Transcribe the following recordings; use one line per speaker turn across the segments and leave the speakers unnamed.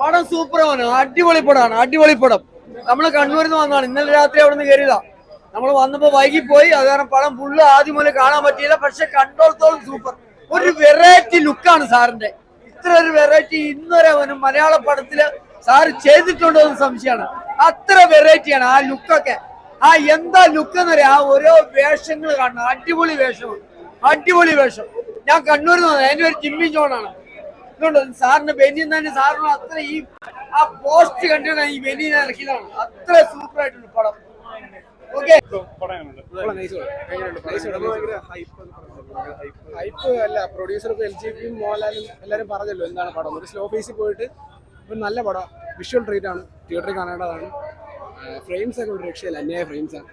പടം സൂപ്പറാണ് അടിപൊളി പടമാണ്. അടിപൊളി പടം. നമ്മൾ കണ്ണൂരിൽ നിന്ന് വന്നതാണ്. ഇന്നലെ രാത്രി അവിടെ നിന്ന് കയറിയതാ നമ്മൾ വന്നപ്പോ വൈകി പോയി. അത് കാരണം പടം ഫുള്ള് ആദ്യം മുതൽ കാണാൻ പറ്റിയില്ല. പക്ഷെ കണ്ടോളത്തോളം സൂപ്പർ ഒരു വെറൈറ്റി ലുക്കാണ് സാറിന്റെ. ഇത്ര ഒരു വെറൈറ്റി ഇന്നുവരെ അവനും മലയാള പടത്തിൽ സാറ് ചെയ്തിട്ടുണ്ടോ എന്ന് സംശയമാണ്. അത്ര വെറൈറ്റിയാണ് ആ ലുക്കൊക്കെ ആ എന്താ ലുക്ക് എന്ന് പറയാ ആ ഓരോ വേഷങ്ങൾ കാണണം അടിപൊളി വേഷമാണ്. അടിപൊളി വേഷം. ഞാൻ കണ്ണൂരിൽ നിന്ന് വന്നത്. എന്റെ പേര് ജിമ്മി ജോണാണ് ഇതുകൊണ്ട് സാറിന് ബെനിയൻ തന്നെ സാറിന് അത്ര ഈ ആ പോസ്റ്റ് കണ്ടിട്ടാണ് ഈ ബെനിയൻ ഇറക്കിയതാണ്. അത്ര സൂപ്പർ ആയിട്ടുണ്ട് പടം. ഓക്കെ
ഹൈപ്പ് അല്ല പ്രൊഡ്യൂസർ ഇപ്പൊ എൽ ജി പിയും മോഹൻലാലും എല്ലാവരും പറഞ്ഞല്ലോ എന്താണ് പടം. ഒരു സ്ലോ ഫേസിൽ പോയിട്ട് ഒരു നല്ല പടം. വിഷ്വൽ ട്രീറ്റ് ആണ് തിയേറ്ററിൽ കാണേണ്ടതാണ്. ഫ്രെയിംസ് ഒക്കെ ഒരു രക്ഷയില്ല അന്യായ ഫ്രെയിംസ് ആണ്.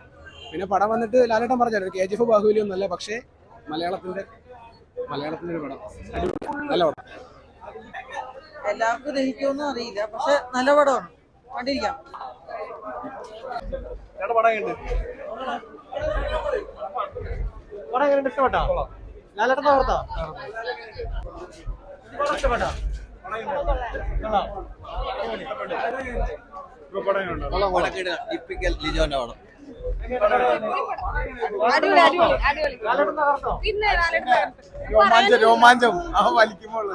പിന്നെ പടം വന്നിട്ട് ലാലേട്ടൻ പറഞ്ഞല്ലോ കെ ജി എഫ് ബാഹുബലി ഒന്നല്ല പക്ഷേ മലയാളത്തിന്റെ മലയാളത്തിന്റെ ഒരു പടം. നല്ല പടം.
എല്ലാവർക്കും ദഹിക്കുമെന്നും അറിയില്ല. പക്ഷെ നല്ല പടമാണ്. കണ്ടിരിക്കാം.
ടിപ്പിക്കൽ പടം
രോമാഞ്ചം രോമാഞ്ചം. ആ വലിക്കുമ്പോൾ.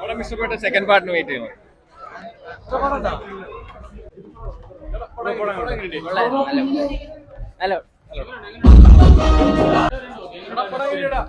പടം ഇഷ്ടപ്പെട്ട സെക്കൻഡ് പാർട്ടിന് വെയിറ്റ് ചെയ്യുന്നു.
ഹലോ. ഇടാ